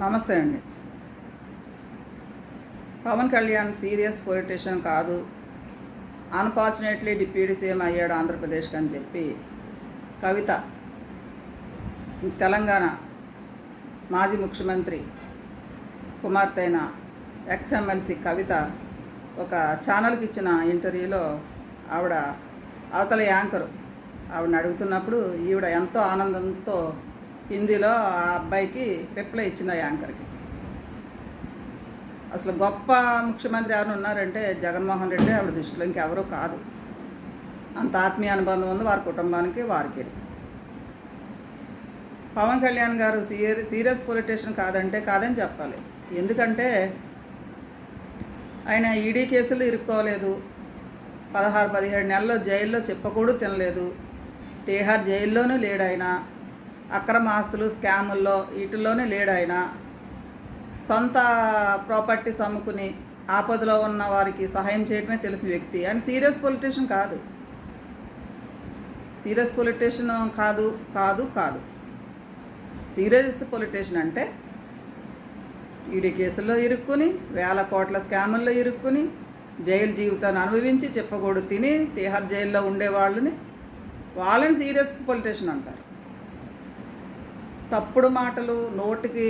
నమస్తే అండి. Pawan Kalyan serious politician కాదు. అన్ఫార్చునేట్లీ డిప్యూటీ సీఎం అయ్యాడు ఆంధ్రప్రదేశ్కి అని చెప్పి కవిత తెలంగాణ మాజీ ముఖ్యమంత్రి కుమార్తె అయిన ఎక్స్ఎమ్మెల్సీ కవిత ఒక ఛానల్కి ఇచ్చిన ఇంటర్వ్యూలో ఆవిడ అవతల యాంకరు ఆవిడని అడుగుతున్నప్పుడు ఈవిడ ఎంతో ఆనందంతో హిందీలో ఆ అబ్బాయికి రిప్లై ఇచ్చిన యాంకర్కి. అసలు గొప్ప ముఖ్యమంత్రి ఎవరు ఉన్నారంటే జగన్మోహన్ రెడ్డి ఆవిడ దృష్టిలో ఇంకెవరూ కాదు. అంత ఆత్మీయ అనుబంధం ఉంది వారి కుటుంబానికి వారికి. పవన్ కళ్యాణ్ గారు సీరి సీరియస్ పొలిటీషియన్ కాదంటే కాదని చెప్పాలి. ఎందుకంటే ఆయన ఈడీ కేసులు ఇరుక్కోలేదు. పదహారు పదిహేడు నెలల్లో జైల్లో చెప్పకూడదు తినలేదు. తీహార్ జైల్లోనూ లేడు ఆయన అక్రమ ఆస్తులు స్కాముల్లో వీటిల్లోనే లేడు ఆయన. సొంత ప్రాపర్టీస్ అమ్ముకుని ఆపదలో ఉన్న వారికి సహాయం చేయడమే తెలిసిన వ్యక్తి. ఆయన సీరియస్ పొలిటీషియన్ కాదు. సీరియస్ పొలిటీషియన్ కాదు కాదు కాదు. సీరియస్ పొలిటీషియన్ అంటే ఈడి కేసుల్లో ఇరుక్కుని వేల కోట్ల స్కాముల్లో ఇరుక్కుని జైలు జీవితాన్ని అనుభవించి చెప్పకూడదు తిని తీహార్ జైల్లో ఉండే వాళ్ళని వాళ్ళని సీరియస్ పొలిటీషియన్ అంటారు. తప్పుడు మాటలు నోటికి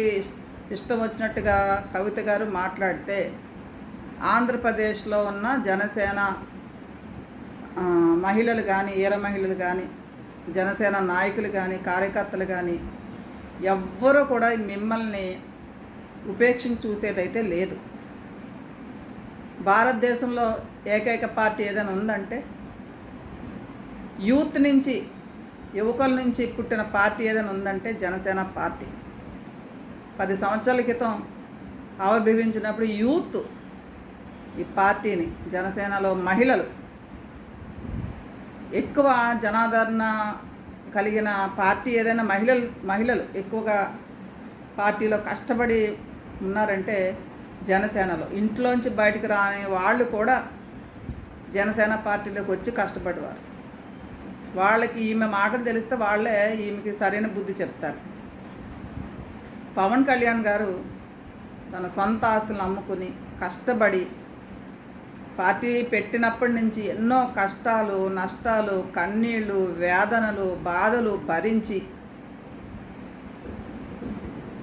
ఇష్టం వచ్చినట్టుగా కవిత గారు మాట్లాడితే ఆంధ్రప్రదేశ్లో ఉన్న జనసేన మహిళలు కానీ ఈర మహిళలు కానీ జనసేన నాయకులు కానీ కార్యకర్తలు కానీ ఎవ్వరూ కూడా మిమ్మల్ని ఉపేక్షించి చూసేదైతే లేదు. భారతదేశంలో ఏకైక పార్టీ ఏదైనా ఉందంటే యూత్ నుంచి యువకుల నుంచి పుట్టిన పార్టీ ఏదైనా ఉందంటే జనసేన పార్టీ. పది సంవత్సరాల క్రితం ఆవిర్భవించినప్పుడు యూత్ ఈ పార్టీని జనసేనలో మహిళలు. ఎక్కువ జనాదరణ కలిగిన పార్టీ ఏదైనా మహిళలు మహిళలు ఎక్కువగా పార్టీలో కష్టపడి ఉన్నారంటే జనసేనలో. ఇంట్లోంచి బయటకు రాని వాళ్ళు కూడా జనసేన పార్టీలోకి వచ్చి కష్టపడేవారు. వాళ్ళకి ఈమె మాటలు తెలిస్తే వాళ్ళే ఈమెకి సరైన బుద్ధి చెప్తారు. పవన్ కళ్యాణ్ గారు తన సొంత ఆస్తులను అమ్ముకుని కష్టపడి పార్టీ పెట్టినప్పటి నుంచి ఎన్నో కష్టాలు నష్టాలు కన్నీళ్ళు వేదనలు బాధలు భరించి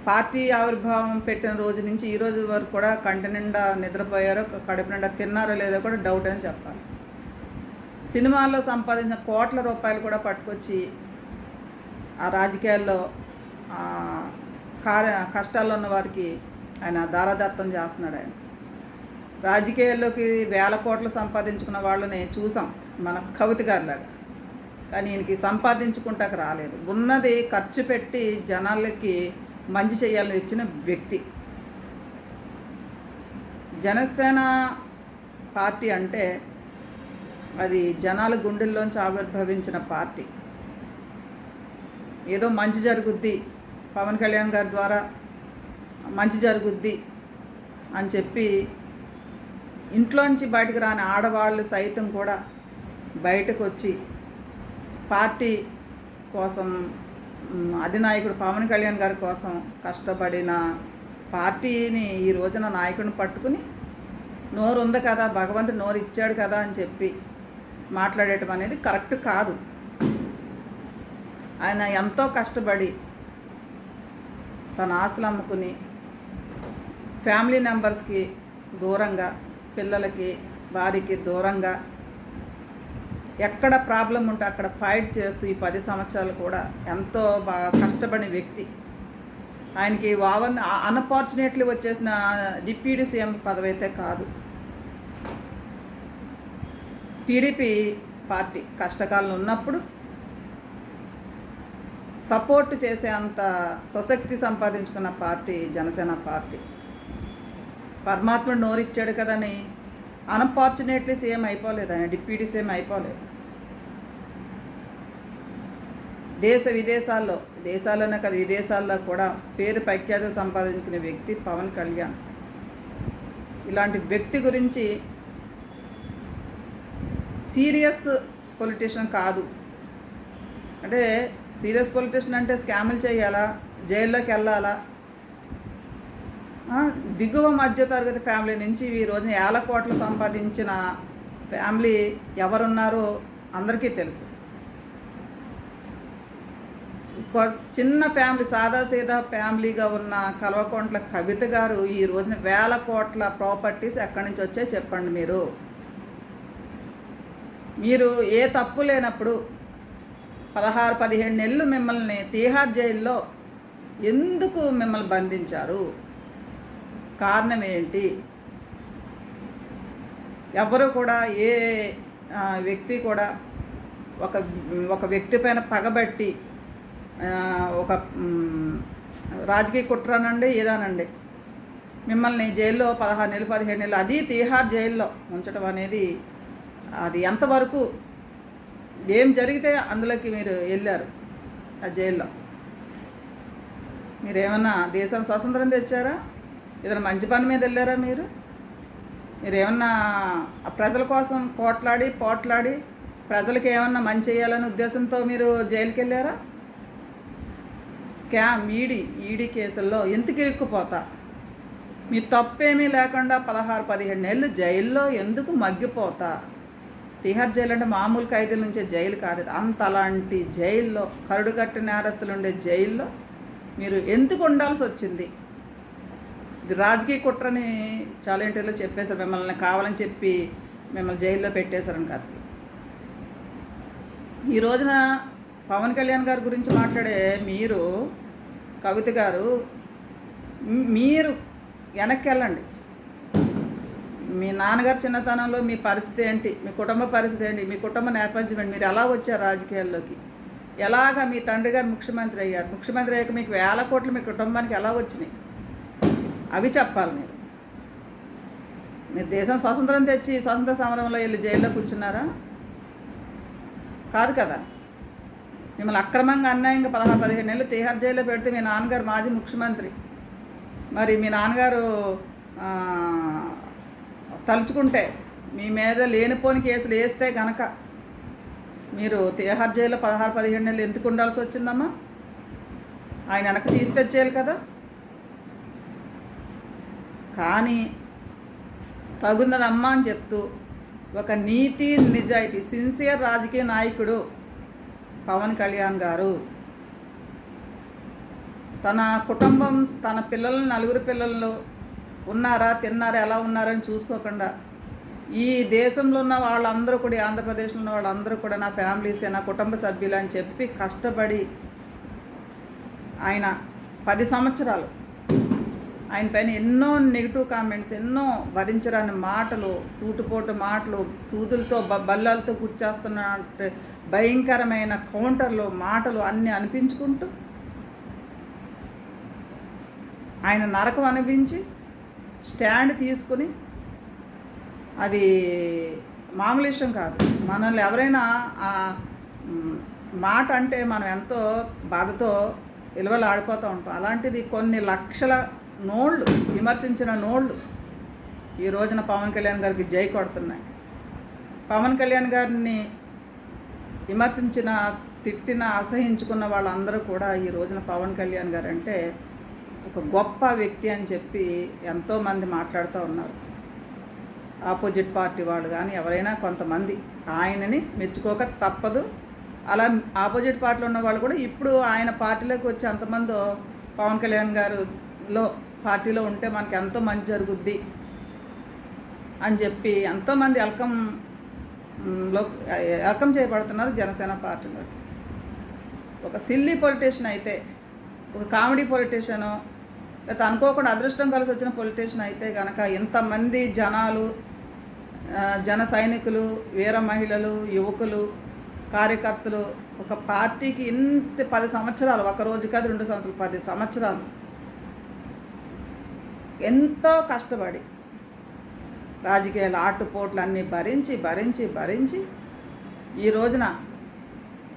పార్టీ ఆవిర్భావం పెట్టిన రోజు నుంచి ఈ రోజు వరకు కూడా కంటి నిండా నిద్రపోయారో కడుపు నిండా తిన్నారో లేదో కూడా డౌట్ అని చెప్పాలి. సినిమాల్లో సంపాదించిన కోట్ల రూపాయలు కూడా పట్టుకొచ్చి ఆ రాజకీయాల్లో కార్య కష్టాల్లో ఉన్న వారికి ఆయన దారాదత్తం చేస్తున్నాడు ఆయన. రాజకీయాల్లోకి వేల కోట్లు సంపాదించుకున్న వాళ్ళని చూసాం మన కవిత గారిలాగా కానీ ఈయనకి సంపాదించుకుంటాక రాలేదు. ఉన్నది ఖర్చు పెట్టి జనాలకి మంచి చేయాలని ఇచ్చిన వ్యక్తి. జనసేన పార్టీ అంటే అది జనాల గుండెల్లోంచి ఆవిర్భవించిన పార్టీ. ఏదో మంచి జరుగుద్ది పవన్ కళ్యాణ్ గారి ద్వారా మంచి జరుగుద్ది అని చెప్పి ఇంట్లోంచి బయటకు రాని ఆడవాళ్ళు సైతం కూడా బయటకు వచ్చి పార్టీ కోసం అధినాయకుడు పవన్ కళ్యాణ్ గారి కోసం కష్టపడిన పార్టీని ఈ రోజున నాయకుడిని పట్టుకుని నోరు ఉంది కదా భగవంతుడు నోరు ఇచ్చాడు కదా అని చెప్పి మాట్లాడటం అనేది కరెక్ట్ కాదు. ఆయన ఎంతో కష్టపడి తన ఆస్తులు అమ్ముకుని ఫ్యామిలీ మెంబర్స్కి దూరంగా పిల్లలకి వారికి దూరంగా ఎక్కడ ప్రాబ్లం ఉంటే అక్కడ ఫైట్ చేస్తూ ఈ పది సంవత్సరాలు కూడా ఎంతో బాగా కష్టపడిన వ్యక్తి. ఆయనకి వావన్ అన్ఫార్చునేట్లీ వచ్చేసిన డిప్యూటీ సీఎం పదవి అయితే కాదు. టీడీపీ పార్టీ కష్టకాలం ఉన్నప్పుడు సపోర్ట్ చేసే అంత స్వశక్తి సంపాదించుకున్న పార్టీ జనసేన పార్టీ. పరమాత్ముడు నోరిచ్చాడు కదని అన్ఫార్చునేట్లీ సీఎం అయిపోలేదు ఆయన డిప్యూటీ సీఎం అయిపోలేదు. దేశ విదేశాల్లో దేశాల్లోనే కాదు విదేశాల్లో కూడా పేరు ప్రఖ్యాతులు సంపాదించుకునే వ్యక్తి పవన్ కళ్యాణ్. ఇలాంటి వ్యక్తి గురించి సీరియస్ పొలిటీషియన్ కాదు. అంటే సీరియస్ పొలిటీషియన్ అంటే స్కాములు చేయాలా? జైల్లోకి వెళ్ళాలా? దిగువ మధ్యతరగతి ఫ్యామిలీ నుంచి ఈ రోజున ఏళ్ళ కోట్లు సంపాదించిన ఫ్యామిలీ ఎవరున్నారో అందరికీ తెలుసు. కొ- చిన్న ఫ్యామిలీ సాదాసీదా ఫ్యామిలీగా ఉన్న కల్వకుంట్ల కవిత గారు ఈ రోజున వేల కోట్ల ప్రాపర్టీస్ ఎక్కడి నుంచి వచ్చాయి చెప్పండి మీరు. మీరు ఏ తప్పు లేనప్పుడు పదహారు పదిహేడు నెలలు మిమ్మల్ని తీహార్ జైల్లో ఎందుకు మిమ్మల్ని బంధించారు? కారణం ఏంటి? ఎవరు కూడా ఏ వ్యక్తి కూడా ఒక ఒక వ్యక్తి పైన పగబట్టి ఒక రాజకీయ కుట్రనండి ఏదానండి మిమ్మల్ని జైల్లో పదహారు నెలలు పదిహేడు నెలలు అది తీహార్ జైల్లో ఉంచడం అనేది అది ఎంతవరకు ఏం జరిగితే అందులోకి మీరు వెళ్ళారు ఆ జైల్లో? మీరు ఏమన్నా దేశం స్వాతంత్రం తెచ్చారా? ఏదైనా మంచి పని మీద వెళ్ళారా మీరు? మీరు ఏమన్నా ప్రజల కోసం పోట్లాడి పోట్లాడి ప్రజలకు ఏమన్నా మంచి చేయాలనే ఉద్దేశంతో మీరు జైలుకి వెళ్ళారా? స్కామ్ ఈడీ ఈడీ కేసుల్లో ఎందుకు ఇరుక్కుపోతా? మీ తప్పేమీ లేకుండా పదహారు పదిహేడు నెలలు జైల్లో ఎందుకు మగ్గిపోతా? తిహార్ జైలు అంటే మామూలు ఖైదీల నుంచే జైలు కాదు. అంత అలాంటి జైల్లో కరుడు కట్టి నేరస్తులు ఉండే జైల్లో మీరు ఎందుకు ఉండాల్సి వచ్చింది? ఇది రాజకీయ కుట్రని చాలా ఇంటర్లో చెప్పేశారు. మిమ్మల్ని కావాలని చెప్పి మిమ్మల్ని జైల్లో పెట్టేశారని కాదు. ఈ రోజున పవన్ కళ్యాణ్ గారి గురించి మాట్లాడే మీరు కవిత గారు మీరు వెనక్కి వెళ్ళండి. మీ నాన్నగారు చిన్నతనంలో మీ పరిస్థితి ఏంటి? మీ కుటుంబ పరిస్థితి ఏంటి? మీ కుటుంబ నేపథ్యం ఏంటి? మీరు ఎలా వచ్చారు రాజకీయాల్లోకి? ఎలాగ మీ తండ్రి గారు ముఖ్యమంత్రి అయ్యారు? ముఖ్యమంత్రి అయ్యాక మీకు వేల కోట్లు మీ కుటుంబానికి ఎలా వచ్చినాయి? అవి చెప్పాలి మీరు. మీరు దేశం స్వాతంత్రం తెచ్చి స్వాతంత్ర సమరంలో వెళ్ళి జైల్లో కూర్చున్నారా? కాదు కదా. మిమ్మల్ని అక్రమంగా అన్యాయంగా పదహారు పదిహేను నెలలు తీహార్ జైల్లో పెడితే మీ నాన్నగారు మాజీ ముఖ్యమంత్రి. మరి మీ నాన్నగారు తలుచుకుంటే మీ మీద లేనిపోని కేసులు వేస్తే గనక మీరు తీహార్ జైల్లో పదహారు పదిహేడు నెలలు ఎందుకు ఉండాల్సి వచ్చిందమ్మా? ఆయన వెనక్కి తీసి తెచ్చేయాలి కదా. కానీ తగుందనమ్మా అని చెప్తూ ఒక నీతి నిజాయితీ సిన్సియర్ రాజకీయ నాయకుడు పవన్ కళ్యాణ్ గారు తన కుటుంబం తన పిల్లలను నలుగురు పిల్లలను ఉన్నారా తిన్నారా ఎలా ఉన్నారని చూసుకోకుండా. ఈ దేశంలో ఉన్న వాళ్ళందరూ కూడా ఆంధ్రప్రదేశ్లో ఉన్న వాళ్ళందరూ కూడా నా ఫ్యామిలీసే నా కుటుంబ సభ్యులు అని చెప్పి కష్టపడి ఆయన పది సంవత్సరాలు ఆయన పైన ఎన్నో నెగిటివ్ కామెంట్స్ ఎన్నో భరించరాని మాటలు సూటుపోటు మాటలు సూదులతో బ- బల్లాలతో కూర్చేస్తున్న భయంకరమైన కౌంటర్లు మాటలు అన్నీ అనిపించుకుంటూ ఆయన నరకం అనిపించి స్టాండ్ తీసుకుని అది మామూలు విషయం కాదు. మనల్ని ఎవరైనా ఆ మాట అంటే మనం ఎంతో బాధతో విలువలు ఆడిపోతూ ఉంటాం. అలాంటిది కొన్ని లక్షల నోళ్ళు విమర్శించిన నోళ్ళు ఈ రోజున పవన్ కళ్యాణ్ గారికి జై కొడుతున్నాయి. పవన్ కళ్యాణ్ గారిని విమర్శించిన తిట్టిన అసహించుకున్న వాళ్ళందరూ కూడా ఈ రోజున పవన్ కళ్యాణ్ గారు అంటే ఒక గొప్ప వ్యక్తి అని చెప్పి ఎంతోమంది మాట్లాడుతూ ఉన్నారు. ఆపోజిట్ పార్టీ వాళ్ళు కానీ ఎవరైనా కొంతమంది ఆయనని మెచ్చుకోక తప్పదు. అలా ఆపోజిట్ పార్టీలో ఉన్న వాళ్ళు కూడా ఇప్పుడు ఆయన పార్టీలోకి వచ్చి ఎంతమందో పవన్ కళ్యాణ్ గారులో పార్టీలో ఉంటే మనకి ఎంతో మంచి జరుగుద్ది అని చెప్పి ఎంతోమంది ఎల్కంలో మ్, లో చేయబడుతున్నారు జనసేన పార్టీలో ఒక సిల్లీ పొలిటీషియన్ అయితే ఒక కామెడీ పొలిటీషియను లేకపోతే అనుకోకుండా అదృష్టం కలిసి వచ్చిన పొలిటీషియన్ అయితే కనుక ఇంతమంది జనాలు జన సైనికులు వీర మహిళలు యువకులు కార్యకర్తలు ఒక పార్టీకి ఇంత పది సంవత్సరాలు ఒక రోజు కాదు రెండు సంవత్సరాలు పది సంవత్సరాలు ఎంతో కష్టపడి రాజకీయాలు ఆటుపోట్లు అన్నీ భరించి భరించి భరించి ఈ రోజున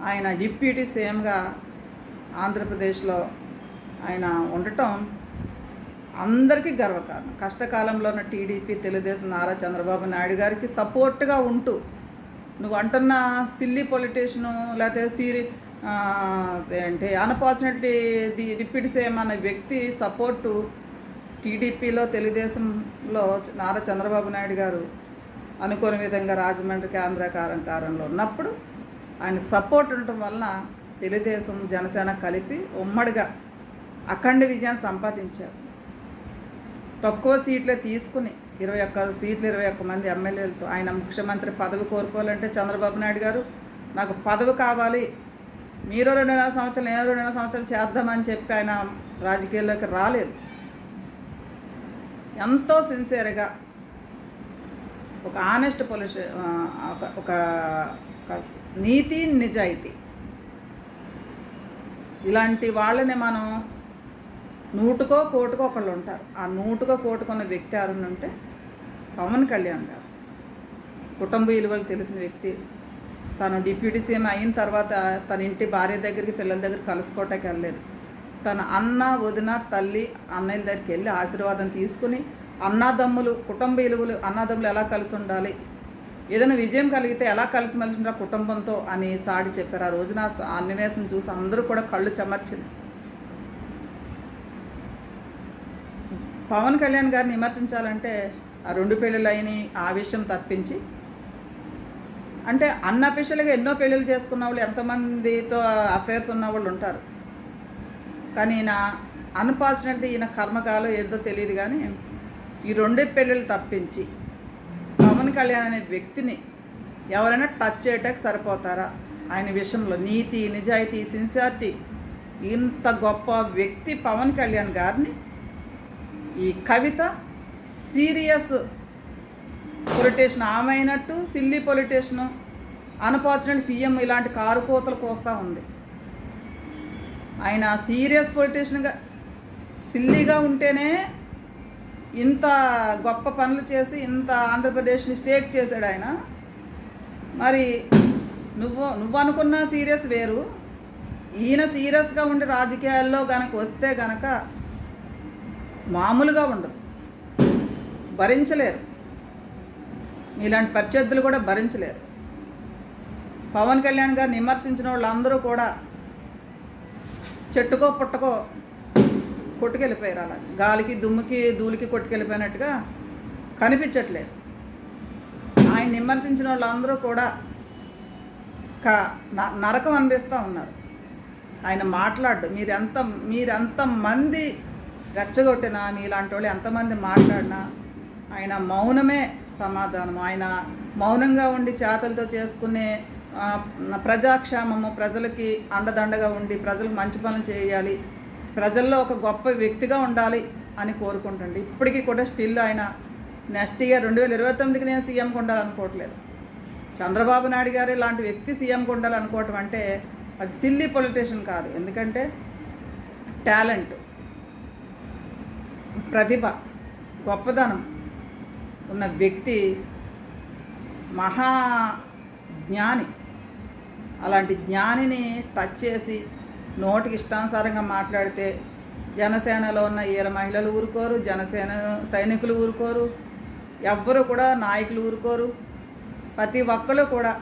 ఆయన డిప్యూటీ సీఎంగా ఆంధ్రప్రదేశ్లో ఆయన ఉండటం అందరికీ గర్వకారణం. కష్టకాలంలో ఉన్న టీడీపీ తెలుగుదేశం నారా చంద్రబాబు నాయుడు గారికి సపోర్ట్గా ఉంటూ నువ్వు అంటున్న సిల్లీ పొలిటీషను లేకపోతే సీరి ఆ, ఏంటి అన్ఫార్చునేట్లీ ది డిప్యూటీ అనే వ్యక్తి సపోర్టు టీడీపీలో తెలుగుదేశంలో నారా చంద్రబాబు నాయుడు గారు అనుకోని విధంగా రాజమండ్రి కేంద్ర కారంకారంలో ఉన్నప్పుడు ఆయన సపోర్ట్ ఉండటం వలన తెలుగుదేశం జనసేన కలిపి ఉమ్మడిగా అఖండ విజయాన్ని సంపాదించారు. తక్కువ సీట్లే తీసుకుని ఇరవై ఒక్క సీట్లు ఇరవై ఒక్క మంది ఎమ్మెల్యేలతో ఆయన ముఖ్యమంత్రి పదవి కోరుకోవాలంటే చంద్రబాబు నాయుడు గారు నాకు పదవి కావాలి మీరు రెండున్నర సంవత్సరాలు నేను రెండున్నర సంవత్సరాలు చేద్దామని చెప్పి ఆయన రాజకీయాల్లోకి రాలేదు. ఎంతో సిన్సియర్గా ఒక ఆనెస్ట్ పొలిష ఒక ఒక ఒక నీతి నిజాయితీ. ఇలాంటి వాళ్ళని మనం నూటుకో కోటుకో ఒకళ్ళు ఉంటారు. ఆ నూటుకో కోటుకున్న వ్యక్తి ఎవరన్నా ఉంటే పవన్ కళ్యాణ్ గారు. కుటుంబ విలువలు తెలిసిన వ్యక్తి. తను డిప్యూటీ సీఎం అయిన తర్వాత తన ఇంటి భార్య దగ్గరికి పిల్లల దగ్గర కలుసుకోవటానికి వెళ్ళలేదు. తన అన్న వదిన తల్లి అన్నయ్యల దగ్గరికి వెళ్ళి ఆశీర్వాదం తీసుకుని అన్నదమ్ములు కుటుంబ విలువలు అన్నదమ్ములు ఎలా కలిసి ఉండాలి? ఏదైనా విజయం కలిగితే ఎలా కలిసిమెలిసి ఉండాలి కుటుంబంతో అని చాటి చెప్పారు. ఆ రోజున ఆ అన్నివేశం చూసి అందరూ కూడా కళ్ళు చెమర్చింది. పవన్ కళ్యాణ్ గారిని విమర్శించాలంటే ఆ రెండు పెళ్ళిళ్ళు అయినాయి ఆ విషయం తప్పించి. అంటే అన్అఫిషియల్గా ఎన్నో పెళ్ళిళ్ళు చేసుకున్న వాళ్ళు ఎంతమందితో అఫైర్స్ ఉన్న వాళ్ళు ఉంటారు. కానీ ఈయన అన్ఫార్చునేట్లీ ఈయన కర్మకాలం ఏదో తెలియదు కానీ ఈ రెండే పెళ్ళిళ్ళు తప్పించి పవన్ కళ్యాణ్ అనే వ్యక్తిని ఎవరైనా టచ్ చేయటానికి సరిపోతారా? ఆయన విషయంలో నీతి నిజాయితీ సిన్సియారిటీ ఇంత గొప్ప వ్యక్తి పవన్ కళ్యాణ్ గారిని ఈ కవిత సీరియస్ పొలిటేషన్ ఆమె అయినట్టు సిల్లీ పొలిటీషను అన్ఫార్చునేట్ సీఎం ఇలాంటి కారు కోతలు కోస్తూ ఉంది. ఆయన సీరియస్ పొలిటీషన్గా సిల్లీగా ఉంటేనే ఇంత గొప్ప పనులు చేసి ఇంత ఆంధ్రప్రదేశ్ని షేక్ చేశాడు ఆయన. మరి నువ్వు నువ్వు అనుకున్న సీరియస్ వేరు. ఈయన సీరియస్గా ఉండి రాజకీయాల్లో గనక వస్తే కనుక మామూలుగా ఉండదు. భరించలేరు. ఇలాంటి ప్రత్యర్థులు కూడా భరించలేరు. పవన్ కళ్యాణ్ గారిని విమర్శించిన వాళ్ళందరూ కూడా చెట్టుకో పుట్టకో కొట్టుకెళ్ళిపోయారు అలా. గాలికి దుమ్ముకి ధూళికి కొట్టుకెళ్ళిపోయినట్టుగా కనిపించట్లేదు. ఆయన విమర్శించిన వాళ్ళందరూ కూడా క న- నరకం అందిస్తూ ఉన్నారు. ఆయన మాట్లాడు మీరు ఎంత మీరు ఎంతమంది రెచ్చగొట్టినా మీలాంటి వాళ్ళు ఎంతమంది మాట్లాడినా ఆయన మౌనమే సమాధానం. ఆయన మౌనంగా ఉండి చేతలతో చేసుకునే ప్రజాక్షేమము ప్రజలకి అండదండగా ఉండి ప్రజలకు మంచి పనులు చేయాలి ప్రజల్లో ఒక గొప్ప వ్యక్తిగా ఉండాలి అని కోరుకుంటుండే. ఇప్పటికీ కూడా స్టిల్ ఆయన నెక్స్ట్ ఇయర్ రెండు వేల ఇరవై తొమ్మిదికి నేను సీఎంకి ఉండాలనుకోవట్లేదు. చంద్రబాబు నాయుడు గారు ఇలాంటి వ్యక్తి సీఎంకి ఉండాలనుకోవటం అంటే అది సిల్లీ పొలిటీషియన్ కాదు. ఎందుకంటే టాలెంట్. ప్రతిభ గొప్పదనం ఉన్న వ్యక్తి మహా జ్ఞాని అలాంటి జ్ఞానిని టచ్ చేసి నోటికి ఇష్టానుసారంగా మాట్లాడితే జనసేనలో ఉన్న ఈర మహిళలు ఊరుకోరు జనసేన సైనికులు ఊరుకోరు ఎవ్వరు కూడా నాయకులు ఊరుకోరు. ప్రతి ఒక్కరు కూడా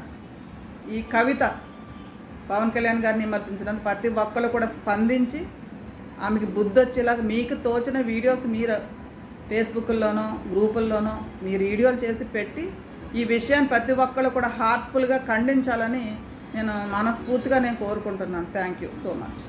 ఈ కవిత పవన్ కళ్యాణ్ గారిని విమర్శించినందుకు ప్రతి ఒక్కరు కూడా స్పందించి ఆమెకి బుద్ధి వచ్చేలాగా మీకు తోచిన వీడియోస్ మీరు ఫేస్బుక్లోనో గ్రూపుల్లోనో మీరు వీడియోలు చేసి పెట్టి ఈ విషయాన్ని ప్రతి ఒక్కరు కూడా హార్ట్ఫుల్గా ఖండించాలని నేను మనస్ఫూర్తిగా నేను కోరుకుంటున్నాను. Thank you so much.